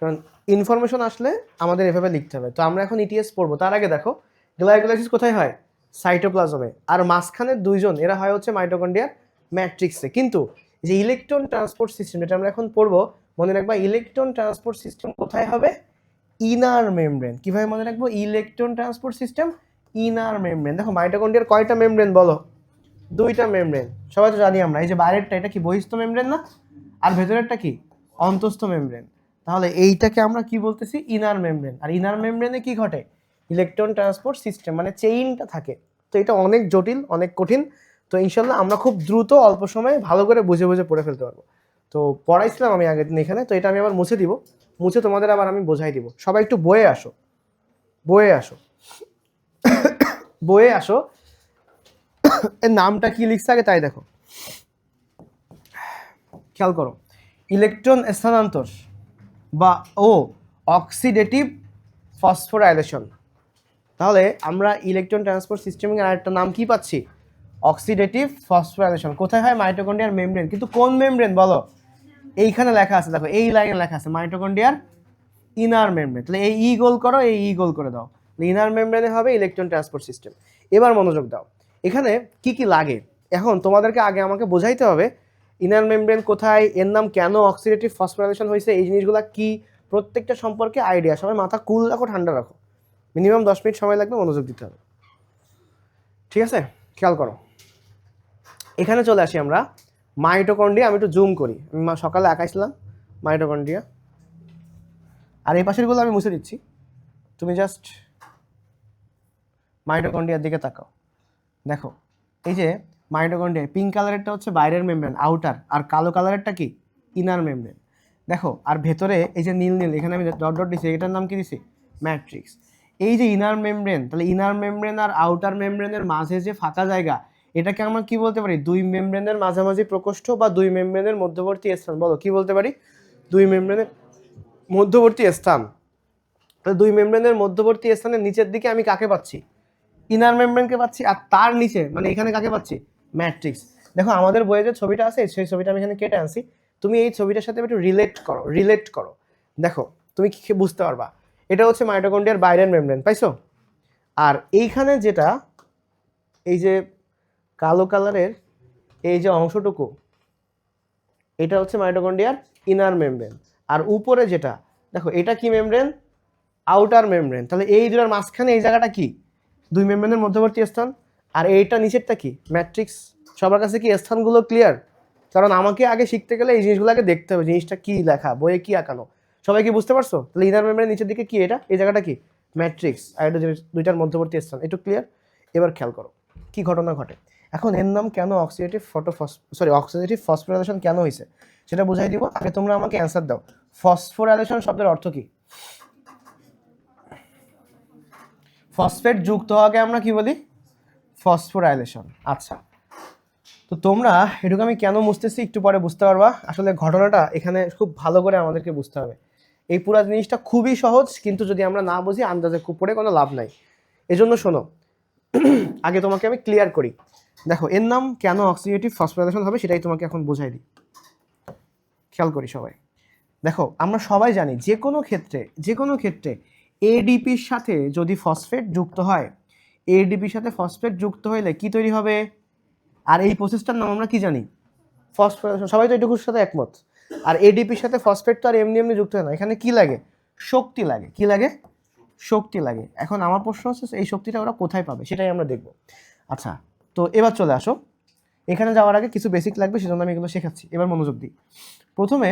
কারণ ইনফরমেশন আসলে আমাদের এভাবে লিখতে হবে। তো আমরা এখন ইটিএস পড়ব। তার আগে দেখো গ্লাইকোলাইসিস কোথায় হয়? সাইটোপ্লাজমে আর মাঝখানের দুইজন, এরা হয় হচ্ছে মাইটোকন্ড্রিয়ার ম্যাট্রিক্সে কিন্তু যে ইলেকট্রন ট্রান্সপোর্ট সিস্টেম যেটা আমরা এখন পড়ব, মনে রাখবা ইলেকট্রন ট্রান্সপোর্ট সিস্টেম কোথায় হবে? ইনার মেমব্রেন কীভাবে মনে রাখব? Electron transport system inner membrane দেখো মাইটোকন্ড্রিয়ার কয়টা মেমব্রেন বলো? দুইটা মেমব্রেন সবাই তো জানি আমরা। এই যে বাইরেরটা, এটা কি বহিস্থ মেমব্রেন না? আর ভেতরেরটা কি? অন্তস্থ মেমব্রেন তাহলে এইটাকে আমরা কি বলতেছি? ইনার মেমব্রেন আর ইনার মেমব্রেনে কি ঘটে? ইলেকট্রন ট্রান্সপোর্ট সিস্টেম মানে চেইনটা থাকে। তো এটা অনেক জটিল, অনেক কঠিন। তো ইনশাল্লাহ আমরা খুব দ্রুত, অল্প সময়ে ভালো করে বুঝে বুঝে পড়ে ফেলতে পারব। তো পড়াইছিলাম আমি আগের দিন এখানে, তো এটা আমি আবার মুছে দিব। মুছে তোমাদের আবার আমি বোঝাই দিব। সবাই একটু বয়ে আসো। বয়ে আসো। বয়ে আসো। এর নামটা কি লিখছে আগে তাই দেখো। খেয়াল করো। ইলেকট্রন স্থানান্তর। বা ও অক্সিডেটিভ ফসফোরাইলেশন তাহলে আমরা ইলেকট্রন ট্রান্সপোর্ট সিস্টেমের আরেকটা নাম কি পাচ্ছি? অক্সিডেটিভ ফসফোরাইলেশন কোথায় হয়? মাইটোকন্ড্রিয়ার মেমব্রেন কিন্তু কোন মেমব্রেন বলো? এইখানে লেখা আছে, দেখো, এই লাইনে লেখা আছে মাইটোকন্ড্রিয়ার ইনার মেমব্রেন তাহলে এই ই গোল করো, এই ই গোল করে দাও। ইনার মেমব্রেনে হবে ইলেকট্রন ট্রান্সপোর্ট সিস্টেম এবার মনোযোগ দাও। এখানে কি কি লাগে? এখন তোমাদেরকে আগে আমাকে বোঝাইতে হবে ইনার মেমব্রেন কোথায়, এর নাম কেন অক্সিডেটিভ ফসফোরাইলেশন হয়েছে, এই জিনিসগুলো কি, প্রত্যেকটা সম্পর্কে আইডিয়া। সবাই মাথা কুল রাখো, ঠান্ডা রাখো। মিনিমাম দশ মিনিট সময় লাগবে, মনোযোগ দিতে হবে। ঠিক আছে? খেয়াল করো। এখানে চলে আসি আমরা। মাইটোকন্ড্রিয়া, আমি একটু জুম করি। আমি সকালে আঁকাইছিলাম মাইটোকন্ড্রিয়া। আর এই পাশেরগুলো আমি মুছে দিচ্ছি। তুমি জাস্ট মাইটোকন্ড্রিয়ার দিকে তাকাও। দেখো, এই যে মাইটোকন্ড্রিয়া পিঙ্ক কালারেরটা হচ্ছে বাইরের মেমব্রেন আউটার আর কালো কালারেরটা কি? ইনার মেমব্রেন দেখো, আর ভেতরে এই যে নীল নীল, এখানে আমি ডট ডট দিছি, এটার নাম কি দিছি? ম্যাট্রিক্স এই যে ইনার মেমব্রেন তাহলে ইনার মেমব্রেন আর আউটার মেমব্রেনের মাঝে যে ফাঁকা জায়গা, এটাকে আমরা কি বলতে পারি? দুই মেমব্রেনের মাঝামাঝি প্রকোষ্ঠ বা দুই মেমব্রেনের মধ্যবর্তী স্থান, বলো, কি বলতে পারি? দুই মেমব্রেনের মধ্যবর্তী স্থান। তাহলে দুই মেমব্রেনের মধ্যবর্তী স্থানের নিচের দিকে আমি কাকে পাচ্ছি? ইনার মেমব্রেনকে পাচ্ছি, আর তার নিচে মানে এখানে কাকে পাচ্ছি? ম্যাট্রিক্স। দেখো, আমাদের বইয়ে যে ছবিটা আছে, সেই ছবিটা আমি এখানে কেটে আনছি। তুমি এই ছবিটার সাথে একটু রিলেট করো রিলেট করো। দেখো, তুমি কি বুঝতে পারবা? এটা হচ্ছে মাইটোকন্ড্রিয়ার বাইরের মেমব্রেন পাইছো? আর এইখানে যেটা, এই যে কালো কালারের এই যে অংশটুকু, এটা হচ্ছে মাইটোকন্ড্রিয়ার ইনার মেমব্রেন আর উপরে যেটা, দেখো, এটা কি মেমব্রেন আউটার মেমব্রেন তাহলে এই দুটার মাঝখানে এই জায়গাটা কি? দুই মেমব্রেনের মধ্যবর্তী স্থান। আর এইটা নিচেরটা কি? ম্যাট্রিক্স সবার কাছে কি স্থানগুলো ক্লিয়ার কারণ আমাকে আগে শিখতে গেলে এই জিনিসগুলো আগে দেখতে হবে, জিনিসটা কি লেখা, বইয়ে কি আঁকানো। সবাই কি বুঝতে পারছ? তাহলে ইনার মেমব্রেনের নিচের দিকে কি এটা? এই জায়গাটা কি? ম্যাট্রিক্স আর এটা দুইটার মধ্যবর্তী স্থান। একটু ক্লিয়ার এবার খেয়াল করো, কি ঘটনা ঘটে? এখন এর নাম কেন oxidative photo sorry oxidative phosphorylation কেন হয়েছে? সেটা বুঝাই দিব, আগে তোমরা আমাকে অ্যান্সার দাও। ফসফোরাইলেশন শব্দের অর্থ কি? ফসফেট যুক্ত হওয়াকে আমরা কি বলি? ফসফোরাইলেশন। আচ্ছা তো তোমরা এটুকু আমি কেন মুছতেছি একটু পরে বুঝতে পারবা। আসলে ঘটনাটা এখানে খুব ভালো করে আমাদেরকে বুঝতে হবে। এই পুরা জিনিসটা খুবই সহজ, কিন্তু যদি আমরা না বুঝি, আন্দাজে খুব পড়ে কোনো লাভ নাই। এজন্য শোনো, আগে তোমাকে আমি ক্লিয়ার করি। দেখো, এর নাম কেন অক্সিডেটিভ ফসফোরাইলেশন হবে সেটাই তোমাকে এখন বোঝাই দিই। খেয়াল করি সবাই। দেখো, আমরা সবাই জানি যে কোনো ক্ষেত্রে, যে কোনো ক্ষেত্রে এডিপির সাথে যদি ফসফেট যুক্ত হয় এডিপির সাথে ফসফেট যুক্ত হলে কি তৈরি হবে? আর এই প্রসেসটার নাম আমরা কি জানি? ফসফোরাইলেশন সবাই তো এটুকুর সাথে একমত। আর এডিপির সাথে ফসফেট তো আর এমনি এমনি যুক্ত হয় না। এখানে কি লাগে? শক্তি লাগে। কি লাগে? শক্তি লাগে। এখন আমার প্রশ্ন হচ্ছে, এই শক্তিটা ওরা কোথায় পাবে? সেটাই আমরা দেখব। আচ্ছা তো এবার চলে আসো। এখানে যাওয়ার আগে কিছু বেসিক লাগবে, সেজন্য আমি এগুলো শেখাচ্ছি। এবার মনোযোগ দিই। প্রথমে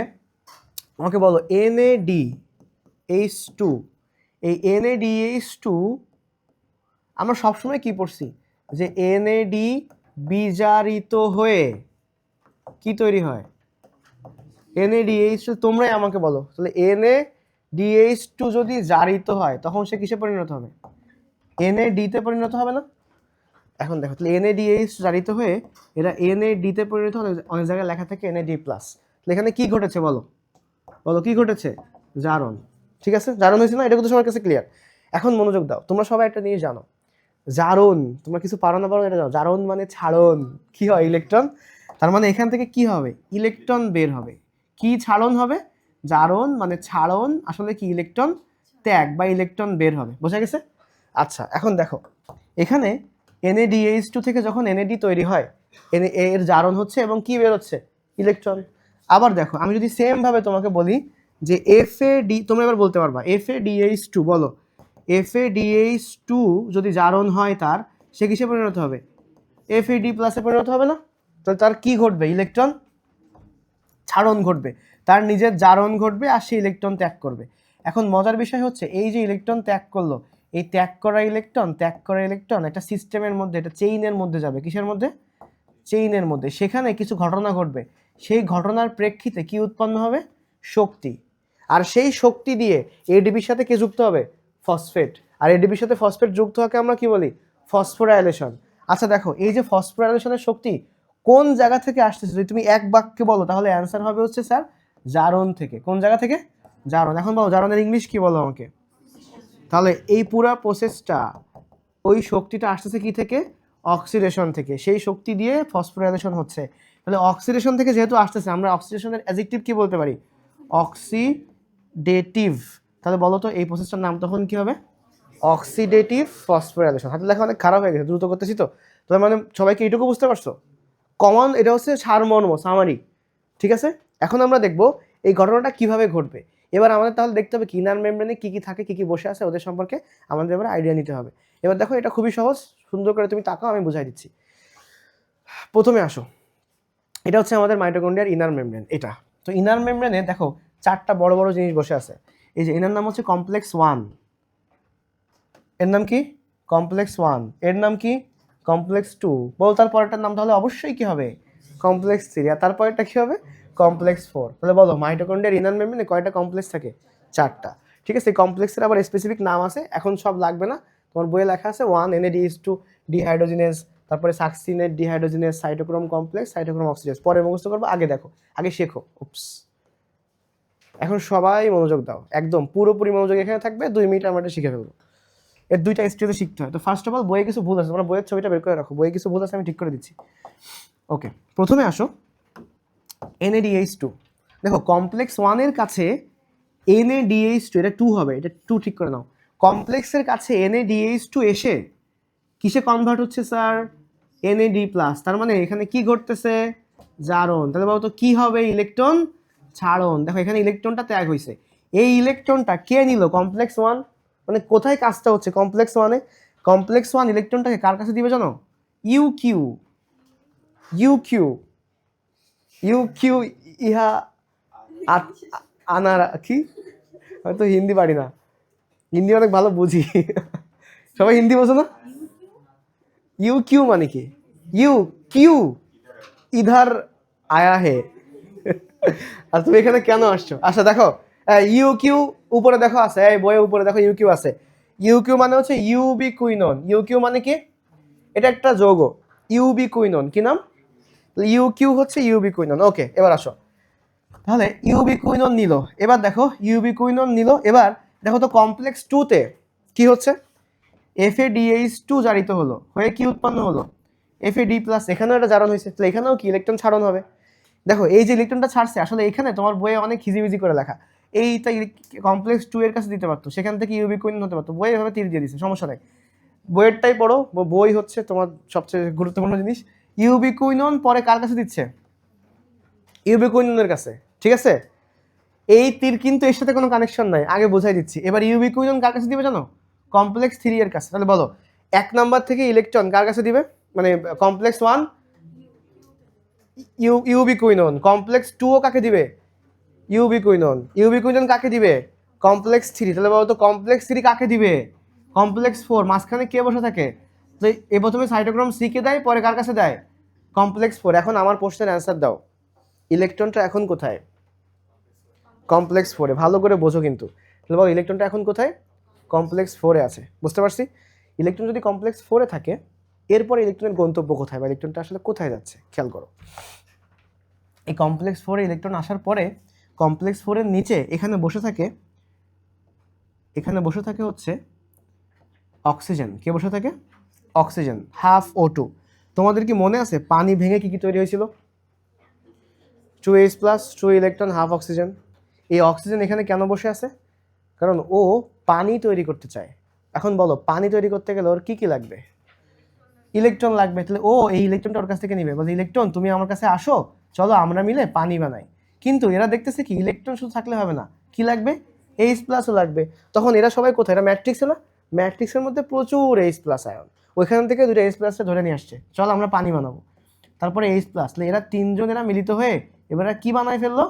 আমাকে বলো এনএডি এইচ টু এই এনএডি এইচ টু আমরা সবসময় কি পড়ছি? যে এনএডি বিজারিত হয়ে কি তৈরি হয়? এনএডিএইচ তোমরাই আমাকে বলো। তাহলে এনএ ডিএইচ টু যদি জারিত হয়, তখন সে কিসে পরিণত হবে? এনএ ডিতে পরিণত হবে না? এখন দেখো, তাহলে এনএ ডিএইচ জারিত হয়ে এরা এনএ ডিতে পরিণত হলে অনেক জায়গায় লেখা থাকে এনএ ডি প্লাস তাহলে এখানে কি ঘটেছে বলো? বলো, কি ঘটেছে? জারণ। ঠিক আছে? জারণ হয়েছে না? এটা কিন্তু সবার কাছে ক্লিয়ার এখন মনোযোগ দাও। তোমরা সবাই একটা জিনিস জানো। জারণ, তোমরা কিছু পারো না পারো এটা জানো জারণ মানে ছাড়ন। কি হয় ইলেকট্রন তার মানে এখান থেকে কি হবে? ইলেকট্রন বের হবে। কি ছাড়ন হবে? জারণ মানে ছাড়ন, আসলে কি ইলেকট্রন ত্যাগ বা ইলেকট্রন বের হবে। বোঝা গেছে? আচ্ছা এখন দেখো। এখানে এনএডিএইচ টু থেকে যখন এনএডি তৈরি হয় এর জারণ হচ্ছে এবং কি বের হচ্ছে? ইলেকট্রন আবার দেখো, আমি যদি সেমভাবে তোমাকে বলি যে এফ এ ডি তোমরা এবার বলতে পারবা এফ এ ডিএইচ টু বলো। এফ এ ডিএইচ টু যদি জারণ হয় তার, সে কিসে পরিণত হবে? এফ এ ডি প্লাসে পরিণত হবে না? তাহলে তার কি ঘটবে? ইলেকট্রন ছাড়ন ঘটবে। তার নিজের জারণ ঘটবে আর সে ইলেকট্রন ত্যাগ করবে। এখন মজার বিষয় হচ্ছে, এই যে ইলেকট্রন ত্যাগ করল, এই ত্যাগ করা ইলেকট্রন ত্যাগ করা ইলেকট্রন একটা সিস্টেমের মধ্যে এটা চেইনের মধ্যে যাবে। কিসের মধ্যে? চেইনের মধ্যে। সেখানে কিছু ঘটনা ঘটবে। সেই ঘটনার প্রেক্ষিতে কি উৎপন্ন হবে? শক্তি। আর সেই শক্তি দিয়ে এডিবির সাথে কে যুক্ত হবে? ফসফেট। আর এডিবির সাথে ফসফেট যুক্ত হওয়াকে আমরা কি বলি? ফসফোরাইলেশন। আচ্ছা দেখো, এই যে ফসফোরাইলেশনের শক্তি কোন জায়গা থেকে আসতেছে, যদি তুমি এক বাক্যে বলো, তাহলে অ্যান্সার হবে হচ্ছে, স্যার, জারণ থেকে। কোন জায়গা থেকে? জারণ। এখন বলো, জারণের ইংলিশ কি বলো আমাকে? তাহলে এই পুরো প্রসেসটা ওই শক্তিটা আসতেছে কি থেকে? অক্সিডেশন থেকে। সেই শক্তি দিয়ে ফসফোরাইলেশন হচ্ছে। তাহলে অক্সিডেশন থেকে যেহেতু আসতেছে, আমরা অক্সিডেশনের অ্যাজেক্টিভ কি বলতে পারি? অক্সিডেটিভ তাহলে বলো তো, এই প্রসেসটার নাম তখন কি হবে? অক্সিডেটিভ ফসফোরাইলেশন হাতে লেখা অনেক খারাপ হয়ে গেছে, দ্রুত করতেছি তো। তাহলে মানে সবাইকে এইটুকু বুঝতে পারছ? কমন এটা হচ্ছে সারমর্ম সামারি ঠিক আছে? এখন আমরা দেখব এই ঘটনাটা কীভাবে ঘটবে। এবার আমাদের তাহলে দেখতে হবে কিনার মেমব্রেনে কী কী থাকে, কী কী বসে আছে, ওদের সম্পর্কে আমাদের এবার আইডিয়া নিতে হবে। এবার দেখো, এটা খুবই সহজ, সুন্দর করে তুমি তাকাও, আমি বুঝাই দিচ্ছি। প্রথমে আসো। এটা হচ্ছে আমাদের মাইটোকন্ড্রিয়ার ইনার মেমব্রেন এটা। তো ইনার মেমব্রেনে দেখো, চারটা বড় বড় জিনিস বসে আছে। এই যে এনার নাম হচ্ছে কমপ্লেক্স ওয়ানের নাম কি? কমপ্লেক্স ওয়ানের নাম কি? কমপ্লেক্স টু বল তার পরেরটার নাম তাহলে অবশ্যই কি হবে? কমপ্লেক্স থ্রি আর তারপরেরটা কি হবে? কমপ্লেক্স ফোর তাহলে বলো মাইটোকন্ড্রিয়ার ইনার মেমব্রেনে কয়টা কমপ্লেক্স থাকে? চারটা। ঠিক আছে কমপ্লেক্সের আবার স্পেসিফিক নাম আছে, এখন সব লাগবে না। তোমার বইয়ে লেখা আছে one NAD is two dehydrogenase তারপরে succinate dehydrogenase cytochrome complex cytochrome oxidase পরে মুখস্থ করব, আগে দেখো, আগে শেখো। উপস এখন সবাই মনোযোগ দাও। একদম পুরোপুরি মনোযোগ এখানে থাকবে, দুই মিনিট আমরা এটা শিখে ফেলব। এর দুইটা স্টেজে শিখতে হয়। তো ফার্স্ট অফ অল বইয়ে কিছু ভুল আছে, তোমরা বইয়ের ছবিটা বের করে রাখো। বইয়ে কিছু ভুল আছে, আমি ঠিক করে দিচ্ছি। ওকে প্রথমে আসো। এনএডিএইচ টু দেখো কমপ্লেক্স ওয়ানের কাছে এনএডিএইচ টু এটা টু হবে, এটা টু ঠিক করে নাও। কমপ্লেক্সের কাছে এনএডিএইচ টু এসে কিসে কনভার্ট হচ্ছে, স্যার? এনএডি প্লাস তার মানে এখানে কি ঘটতেছে? জারণ। তাহলে বলতো কি হবে ইলেকট্রন ছাড়ন দেখো এখানে ইলেকট্রনটা ত্যাগ হয়েছে এই ইলেকট্রনটা কে নিল? কমপ্লেক্স ওয়ান মানে কোথায় কাজটা হচ্ছে কমপ্লেক্স ওয়ানে কমপ্লেক্স ওয়ান ইলেকট্রনটাকে কার কাছে দিবে জানো? U Q U Q U Q ইহা আনার, কি? হয়তো হিন্দি পারি না। হিন্দি অনেক ভালো বুঝি। সবাই হিন্দি বোঝো না? ইউ কিউ মানে কি? ইউ কিউ ইধার আয়া হে। আর তুমি এখানে কেন আসছো? আচ্ছা দেখো ইউ কিউ উপরে দেখো আছে, এই বইয়ের উপরে দেখো ইউ কিউ আছে। ইউ কিউ মানে হচ্ছে ইউবি কুইনন। ইউ কিউ মানে কি? এটা একটা যৌগ। Ubiquinone. কি নাম? ইউ কিউ হচ্ছে ইউবি কুইনন। ওকে, এবার আসো। তাহলে ইউবি কুইনন নিল। এবার দেখো ইউবি কুইনন নিল। এবার দেখো তো কমপ্লেক্স টুতে কি হচ্ছে? এফ এ ডিএইচ টু জারিত হলো। হয়ে কি উৎপন্ন হলো? এফ এ ডি প্লাস এখানেও একটা জারণ হয়েছে। তাহলে এখানেও কি? ইলেকট্রন ছাড়ন হবে। দেখো, এই যে ইলেকট্রনটা ছাড়ছে, আসলে এখানে তোমার বইয়ে অনেক হিজিবিজি করে লেখা। এইটা কমপ্লেক্স টু এর কাছে দিতে পারতো, সেখান থেকে ইউবি কুইনন হতে পারতো বই এভাবে তীর দিয়ে দিচ্ছে সমস্যা নেই। বইয়েরটাই পড়ো বই হচ্ছে তোমার সবচেয়ে গুরুত্বপূর্ণ জিনিস। ইউবি কুইনন পরে কার কাছে দিচ্ছে? ইউবি কুইননের কাছে, ঠিক আছে? এই তীর কিন্তু এর সাথে কোনো কানেকশন নাই, আগে বোঝাই দিচ্ছি। এবার ইউবি কুইনন কার কাছে দিবে জানো? কমপ্লেক্স থ্রি এর কাছে। তাহলে বলো, এক নাম্বার থেকে ইলেকট্রন কার কাছে দিবে? মানে complex one U ubiquinone complex two ও কাকে দিবে? ইউবি কুইনন ইউবি কুইনন কাকে দিবে? কমপ্লেক্স থ্রি তাহলে বলো তো কমপ্লেক্স থ্রি কাকে দিবে? কমপ্লেক্স ফোর মাঝখানে কে বসে থাকে? তো এ প্রথমে সাইটোক্রোম সি কে দেয়, পরে কার কাছে দেয়? কমপ্লেক্স ফোর এখন আমার প্রশ্নের অ্যান্সার দাও। ইলেকট্রনটা এখন কোথায়? কমপ্লেক্স ফোরে ভালো করে বোঝো কিন্তু। তাহলে বলো ইলেকট্রনটা এখন কোথায়? কমপ্লেক্স ফোরে আছে। বুঝতে পারছি? ইলেকট্রন যদি কমপ্লেক্স ফোরে থাকে এরপরে ইলেকট্রনের গন্তব্য কোথায়? বা ইলেকট্রনটা আসলে কোথায় যাচ্ছে? খেয়াল করো। এই কমপ্লেক্স ফোরে ইলেকট্রন আসার পরে কমপ্লেক্স ফোরের নিচে এখানে বসে থাকে, এখানে বসে থাকে হচ্ছে অক্সিজেন কে বসে থাকে? অক্সিজেন হাফ ও টু তোমাদের কি মনে আছে পানি ভেঙে কি কি তৈরি হয়েছিল? Two H plus two electron half oxygen এই অক্সিজেন এখানে কেন বসে আছে? কারণ ও পানি তৈরি করতে চায়। এখন বলো, পানি তৈরি করতে গেলে ওর কি কি লাগবে? ইলেকট্রন লাগবে। তাহলে, ও, এই ইলেকট্রনটা ওর কাছ থেকে নিবে। বলে ইলেকট্রন তুমি আমার কাছে আসো। চলো, আমরা মিলে পানি বানাই। কিন্তু এরা দেখতেছে কি ইলেকট্রন শুধু থাকলে হবে না। কি লাগবে? এইচ প্লাসও লাগবে। তখন এরা সবাই কোথায়? এরা ম্যাট্রিক্সে না? ম্যাট্রিক্সের মধ্যে প্রচুর এইচ প্লাস আয়ন ওইখান থেকে দুটো এইচ প্লাসটা ধরে নিয়ে আসছে। চল, আমরা পানি বানাবো। তারপরে এইচ প্লাস তাহলে এরা তিনজন এরা মিলিত হয়ে এবার কি বানায় ফেলল?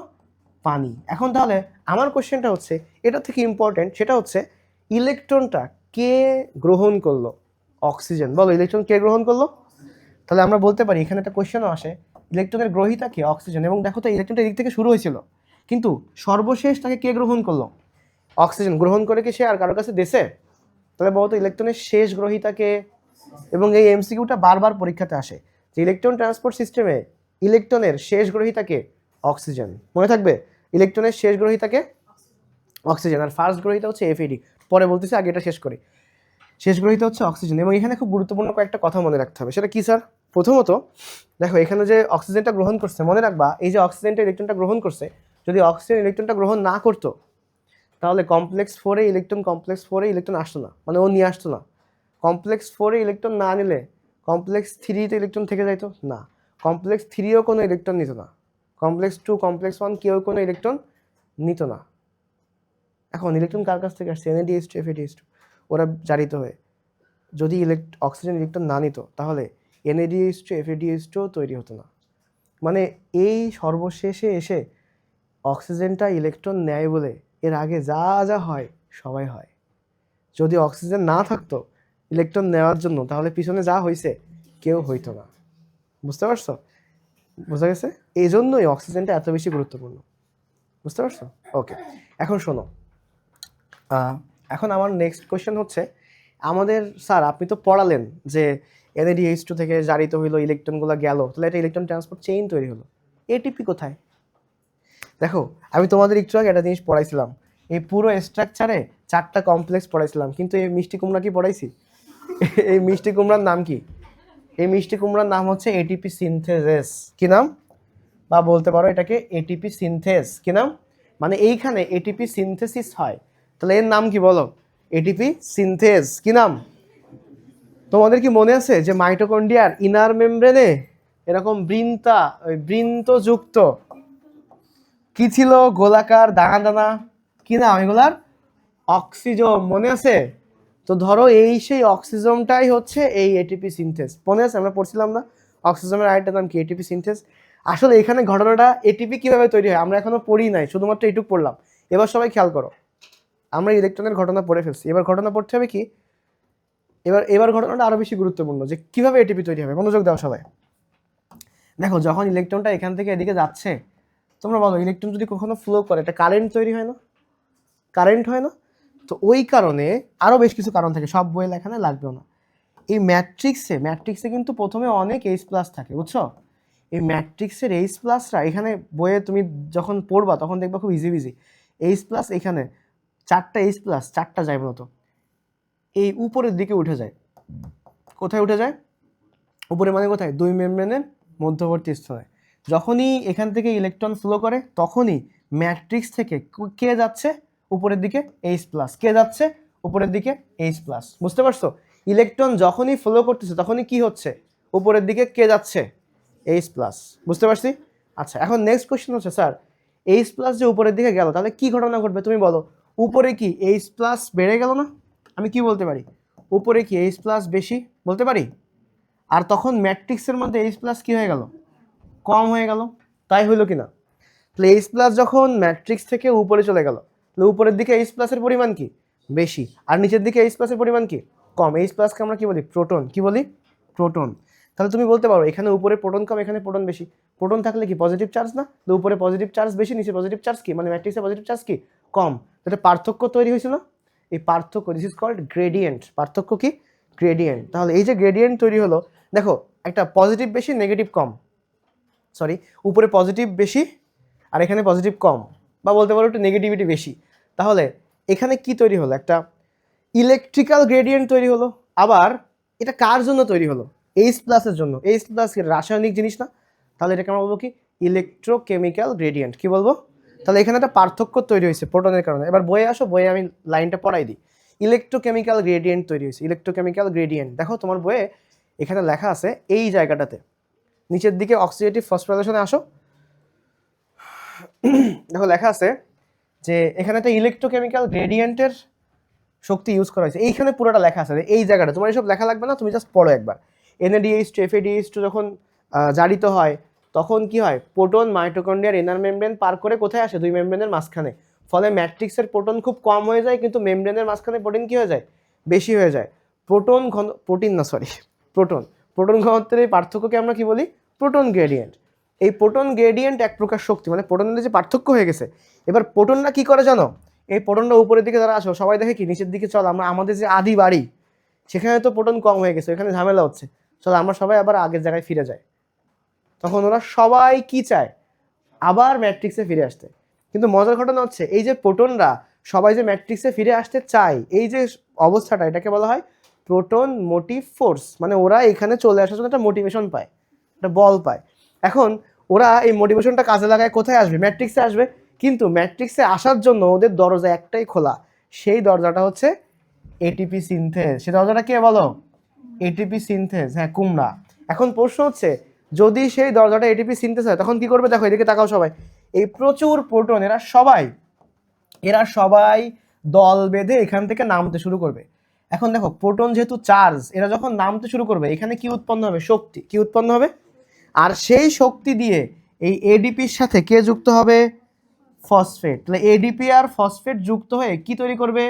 পানি। এখন তাহলে আমার কোশ্চেনটা হচ্ছে, এটা থেকে ইম্পর্টেন্ট সেটা হচ্ছে ইলেকট্রনটা কে গ্রহণ করল? অক্সিজেন। বলো ইলেকট্রন কে গ্রহণ করল? তাহলে আমরা বলতে পারি, এখানে একটা কোশ্চেনও আসে। ইলেকট্রনের গ্রহিতা কে? অক্সিজেন। এবং দেখো তো ইলেকট্রনটা এদিক থেকে শুরু হয়েছিল। কিন্তু সর্বশেষ তাকে কে গ্রহণ করল? অক্সিজেন। গ্রহণ করে কি সে আর কারোর কাছে দেশে? তাহলে বলতো ইলেকট্রনের শেষ গ্রহিতাকে এবং এই এমসিকিউটা বারবার পরীক্ষাতে আসে। যে ইলেকট্রন ট্রান্সপোর্ট সিস্টেমে ইলেকট্রনের শেষ গ্রহিতাকে অক্সিজেন। মনে থাকবে? ইলেকট্রনের শেষ গ্রহিতাকে অক্সিজেন। আর ফার্স্ট গ্রহিতা হচ্ছে এফএডি পরে বলতেছি, আগে এটা শেষ করি। শেষ গ্রহিতা হচ্ছে অক্সিজেন এবং এখানে খুব গুরুত্বপূর্ণ কয়েকটা কথা মনে রাখতে হবে। সেটা কী, স্যার? প্রথমত, দেখো, এখানে যে অক্সিজেনটা গ্রহণ করছে, মনে রাখবা, এই যে অক্সিজেনটা ইলেকট্রনটা গ্রহণ করছে, যদি অক্সিজেন ইলেকট্রনটা গ্রহণ না করতো, তাহলে কমপ্লেক্স ফোরে ইলেকট্রন কমপ্লেক্স ফোরে ইলেকট্রন আসতো না মানে ও নিয়ে আসতো না। কমপ্লেক্স ফোরে ইলেকট্রন না নিলে কমপ্লেক্স থ্রিতে ইলেকট্রন থেকে যাইতো? না। কমপ্লেক্স থ্রিও কোনো ইলেকট্রন নিত না। কমপ্লেক্স টু কমপ্লেক্স ওয়ান কেউ কোনো ইলেকট্রন নিত না। এখন ইলেকট্রন কার কাছ থেকে আসছে? এনএডিএস টু এফএডিএস টু ওরা জারিত হয়ে। যদি ইলেকট অক্সিজেন ইলেকট্রন না নিত, তাহলে এনএডিএস টু এফএডিএস টু তৈরি হতো না। মানে এই সর্বশেষে এসে অক্সিজেনটা ইলেকট্রন নেয় বলে এর আগে যা যা হয়, সবাই হয়। যদি অক্সিজেন না থাকতো ইলেকট্রন নেওয়ার জন্য, তাহলে পিছনে যা হয়েছে কেউ হইতো না। বুঝতে পারছ? বোঝা গেছে? এই জন্যই অক্সিজেনটা এত বেশি গুরুত্বপূর্ণ। বুঝতে পারছ? ওকে এখন শোনো। এখন আমার নেক্সট কোয়েশ্চেন হচ্ছে, আমাদের স্যার আপনি তো পড়ালেন যে এনএডিএইচ টু থেকে জারিত হইল ইলেকট্রনগুলো গেল তাহলে এটা ইলেকট্রন ট্রান্সপোর্ট চেইন তৈরি হলো। এটিপি কোথায়? দেখো, আমি তোমাদের একটু আগে একটা জিনিস পড়াইছিলাম। এই পুরো স্ট্রাকচারে চারটা কমপ্লেক্স পড়াইছিলাম, কিন্তু এই মিষ্টি কুমড়া কি পড়াইছি? এই মিষ্টি কুমড়ার নাম কি? এই মিষ্টি কুমড়ার নাম হচ্ছে এটিপি সিনথেসেস কি নাম? বা বলতে পারো এটাকে এটিপি সিনথেস কি নাম? মানে এইখানে এটিপি সিনথেসিস হয়। তাহলে এর নাম কি বলো? এটিপি সিনথেস কি নাম? তোমাদের কি মনে আছে যে মাইটোকন্ডিয়ার ইনার মেমব্রেনে এরকম বৃন্তা, ওই বৃন্তযুক্ত কি ছিল গোলাকার দানা দানা? কি না এগুলার? অক্সিজম। মনে আছে? তো ধরো এই সেই অক্সিজমটাই হচ্ছে এই এটিপি সিনথেস মনে আছে? আমরা পড়ছিলাম না। অক্সিজমের আয়টার নাম কি? এটিপি সিনথেস আসলে এখানে ঘটনাটা এটিপি কীভাবে তৈরি হয়? আমরা এখনও পড়ি নাই, শুধুমাত্র এটুক পড়লাম। এবার সবাই খেয়াল করো। আমরা ইলেকট্রনের ঘটনা পড়ে ফেলছি। এবার ঘটনা পড়তে হবে কি? এবার এবার ঘটনাটা আরও বেশি গুরুত্বপূর্ণ যে কীভাবে এটিপি তৈরি হবে। মনোযোগ দাও সবাই। দেখো, যখন ইলেকট্রনটা এখান থেকে এদিকে যাচ্ছে, তোমরা বলো ইলেকট্রন যদি কখনো ফ্লো করে, একটা কারেন্ট তৈরি হয় না? কারেন্ট হয় না? তো ওই কারণে আরও বেশ কিছু কারণ থাকে, সব বইয়ে লেখানে লাগবেও না। এই ম্যাট্রিক্সে ম্যাট্রিক্সে কিন্তু প্রথমে অনেক এইচ প্লাস থাকে, বুঝছ? এই ম্যাট্রিক্সের এইচ প্লাসরা এখানে বইয়ে তুমি যখন পড়বা, তখন দেখবা খুব ইজি ইজি এইচ প্লাস এখানে চারটা এইচ প্লাস চারটা যায় মতো এই উপরের দিকে উঠে যায়। কোথায় উঠে যায়? উপরে মানে কোথায়? দুই মেমব্রেনের মধ্যবর্তী স্তরে। যখনই এখান থেকে ইলেকট্রন ফ্লো করে, তখনই ম্যাট্রিক্স থেকে কে যাচ্ছে? উপরের দিকে এইচ প্লাস কে যাচ্ছে? উপরের দিকে এইচ প্লাস বুঝতে পারছ? ইলেকট্রন যখনই ফ্লো করতেছে, তখনই কি হচ্ছে? উপরের দিকে কে যাচ্ছে? এইচ প্লাস বুঝতে পারছি? আচ্ছা এখন নেক্সট কোশ্চেন হচ্ছে স্যার এইচ প্লাস যে উপরের দিকে গেল, তাহলে কি ঘটনা ঘটবে? তুমি বলো। উপরে কি এইচ প্লাস বেড়ে গেল না? আমি কি বলতে পারি? উপরে কি এইচ প্লাস বেশি? বলতে পারি? আর তখন ম্যাট্রিক্সের মধ্যে এইচ প্লাস কী হয়ে গেল? কম হয়ে গেল। তাই হইল কি না তাহলে এইচ প্লাস যখন ম্যাট্রিক্স থেকে উপরে চলে গেল, তাহলে উপরের দিকে এইচ প্লাসের পরিমাণ কি? বেশি। আর নিচের দিকে এইচ প্লাসের পরিমাণ কি? কম। এইচ প্লাসকে আমরা কি বলি? প্রোটন কি বলি? প্রোটন তাহলে তুমি বলতে পারো, এখানে উপরে প্রোটন কম, এখানে প্রোটন বেশি। প্রোটন থাকলে কি পজিটিভ চার্জ না? তো উপরে পজিটিভ চার্জ বেশি, নিচে পজিটিভ চার্জ কি? মানে ম্যাট্রিক্সে পজিটিভ চার্জ কি? কম। তাহলে পার্থক্য তৈরি হয়েছে না এই পার্থক্য দিস ইজ কল্ড গ্রেডিয়েন্ট পার্থক্য কি? গ্রেডিয়েন্ট তাহলে এই যে গ্রেডিয়েন্ট তৈরি হলো, দেখো, একটা পজিটিভ বেশি নেগেটিভ কম। সরি উপরে পজিটিভ বেশি, আর এখানে পজিটিভ কম। বা বলতে পারো একটু নেগেটিভিটি বেশি। তাহলে এখানে কি তৈরি হলো? একটা ইলেকট্রিক্যাল গ্রেডিয়েন্ট তৈরি হলো। আবার এটা কার জন্য তৈরি হলো? এইচ প্লাসের জন্য। এইচ প্লাস রাসায়নিক জিনিস না? তাহলে এটাকে আমরা বলব কি ইলেকট্রোকেমিক্যাল গ্রেডিয়েন্ট কি বলব? তাহলে এখানে একটা পার্থক্য তৈরি হয়েছে প্রোটনের কারণে। এবার বইয়ে আসো, বইয়ে আমি লাইনটা পড়াই দিই। ইলেকট্রোকেমিক্যাল গ্রেডিয়েন্ট তৈরি হয়েছে। ইলেকট্রোকেমিক্যাল গ্রেডিয়েন্ট দেখো, তোমার বইয়ে এখানে লেখা আছে এই জায়গাটাতে। নিচের দিকে অক্সিডেটিভ ফসফোরাইলেশনে আসো। দেখো, লেখা আছে যে এখানে একটা ইলেকট্রোকেমিক্যাল গ্রেডিয়েন্টের শক্তি ইউজ করা হয়েছে। এইখানে পুরোটা লেখা আছে এই জায়গাটা। তোমার এইসব লেখা লাগবে না, তুমি জাস্ট পড়ো একবার। এনএডিএইচ টু এফএডিএইচ টু যখন জারিত হয়, তখন কি হয়? প্রোটন মাইটোকন্ড্রিয়ার ইনার মেমব্রেন পার করে কোথায় আসে? দুই মেমব্রেনের মাঝখানে। ফলে ম্যাট্রিক্সের প্রোটন খুব কম হয়ে যায়, কিন্তু মেমব্রেনের মাঝখানে প্রোটিন কী হয়ে যায়? বেশি হয়ে যায়। প্রোটন ঘন, প্রোটিন না, সরি, প্রোটন। প্রোটন ঘনত্বের এই পার্থক্যকে আমরা কি বলি? Proton gradient. এই প্রোটন গ্রেডিয়েন্ট এক প্রকার শক্তি মানে প্রোটনের যে পার্থক্য হয়ে গেছে। এবার প্রোটনরা কি করে জানো? এই প্রোটনটা উপরের দিকে যারা আসো, সবাই দেখে কি? নিচের দিকে চল, আমরা, আমাদের যে আদি বাড়ি, সেখানে তো প্রোটন কম হয়ে গেছে এখানে ঝামেলা হচ্ছে। চলো আমরা সবাই আবার আগের জায়গায় ফিরে যাই। তখন ওরা সবাই কি চায়? আবার ম্যাট্রিক্সে ফিরে আসতে। কিন্তু মজার ঘটনা হচ্ছে, এই যে প্রোটনরা সবাই যে ম্যাট্রিক্সে ফিরে আসতে চায়, এই যে অবস্থাটা, এটাকে বলা হয় প্রোটন মোটিভ ফোর্স। মানে ওরা এখানে চলে আসার জন্য একটা মোটিভেশন পায়, একটা বল পায়। এখন ওরা এই মোটিভেশনটা কাজে লাগায় কোথায় আসবে? ম্যাট্রিক্সে আসবে। কিন্তু ম্যাট্রিক্সে আসার জন্য ওদের দরজা একটাই খোলা। সেই দরজাটা হচ্ছে এটিপি সিনথেস সে দরজাটা কে বলো? এটিপি সিনথেস হ্যাঁ কুমড়া। এখন প্রশ্ন হচ্ছে, যদি সেই দরজাটা এটিপি সিনথেস হয়, তখন কি করবে? দেখো, এদিকে তাকাও সবাই। এই প্রচুর প্রোটন এরা সবাই এরা সবাই দল বেঁধে এখান থেকে নামতে শুরু করবে। এখন দেখো প্রোটন যেহেতু চার্জ এরা যখন নামতে শুরু করবে, এখানে কি উৎপন্ন হবে? শক্তি। কি উৎপন্ন হবে? আর সেই শক্তি দিয়ে এই এডিপির সাথে কে যুক্ত হবে? ফসফেট তাহলে এডিপি আর ফসফেট যুক্ত হয়ে কি তৈরি করবে?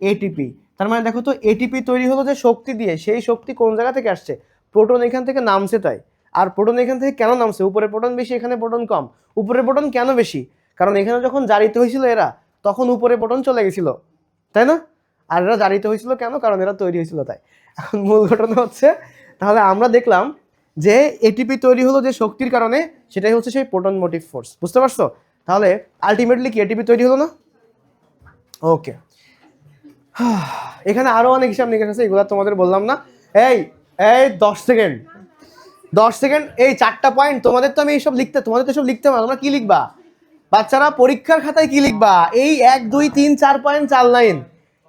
এটিপি তার মানে দেখো তো এটিপি তৈরি হলো যে শক্তি দিয়ে, সেই শক্তি কোন জায়গা থেকে আসছে? প্রোটন এখান থেকে নামছে তাই। আর প্রোটন এখান থেকে কেন নামছে? উপরে প্রোটন বেশি, এখানে প্রোটন কম। উপরে প্রোটন কেন বেশি? কারণ এখানে যখন জারিত হয়েছিল এরা, তখন উপরে প্রোটন চলে গেছিল। তাই না? আর এরা জারিত হয়েছিল কেন? কারণ এরা তৈরি হয়েছিল তাই। এখন মূল ঘটনা হচ্ছে, তাহলে আমরা দেখলাম যে এটিপি তৈরি হলো যে শক্তির কারণে, সেটাই হচ্ছে সেই প্রোটন মোটিভ ফোর্স। বুঝতে পারছ? তাহলে আলটিমেটলি কি এটিপি তৈরি হলো না? ওকে এখানে আরও অনেক হিসাব নিকাশ আছে এগুলো তোমাদের বললাম না। এই এই দশ সেকেন্ড। দশ সেকেন্ড এই চারটা পয়েন্ট তোমাদের তো আমি এইসব লিখতে তোমাদের তো সব লিখতে না, তোমরা কি লিখবা? বাচ্চারা পরীক্ষার খাতায় কি লিখবা? এই এক দুই তিন চার পয়েন্ট চার line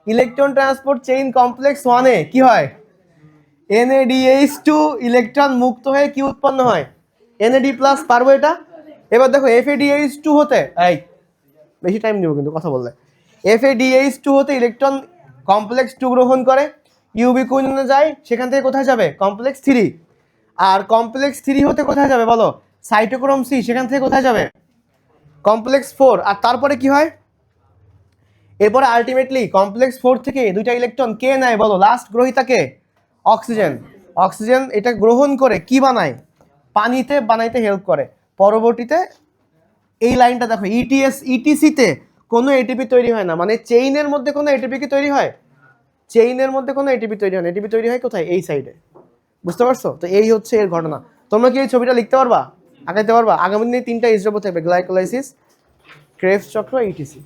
electron transport chain complex ওয়ানে কি হয়? এনএডিএইচ টু ইলেকট্রন মুক্ত হয়ে কি উৎপন্ন হয়? এনএডি প্লাস পারব এটা? এবার দেখো এফএডিএইচ টু হতে এই বেশি টাইম নেব কিন্তু কথা বললে। এফএডিএইচ টু হতে ইলেকট্রন কমপ্লেক্স টু গ্রহণ করে ইউবি কুইনে যায়? সেখান থেকে কোথায় যাবে? কমপ্লেক্স থ্রি আর কমপ্লেক্স থ্রি হতে কোথায় যাবে বলো? সাইটোক্রোম সি সেখান থেকে কোথায় যাবে? কমপ্লেক্স ফোর আর তারপরে কি হয়? এরপরে আলটিমেটলি কমপ্লেক্স ফোর থেকে দুইটা ইলেকট্রন কে নেয় বলো? লাস্ট গ্রহিতাকে? অক্সিজেন অক্সিজেন এটা গ্রহণ করে কি বানায়? পানিতে বানাইতে হেল্প করে। পরবর্তীতে এই লাইনটা দেখো E ইটিএস ইটিসিতে কোনো এটিপি তৈরি হয় না। মানে চেইনের মধ্যে কোনো এটিপি কি তৈরি হয়? চেইনের মধ্যে কোনো এটিপি তৈরি হয় না। এটিপি তৈরি হয় কোথায়? এই সাইডে বুঝতে পারছ? তো এই হচ্ছে এর ঘটনা। তোমরা কি এই ছবিটা লিখতে পারবা? আঁকাইতে পারবা? আগামী দিনে তিনটা ইসরোপো থাকবে। গ্লাইকোলাইসিস ক্রেফ চক্র ইটিসি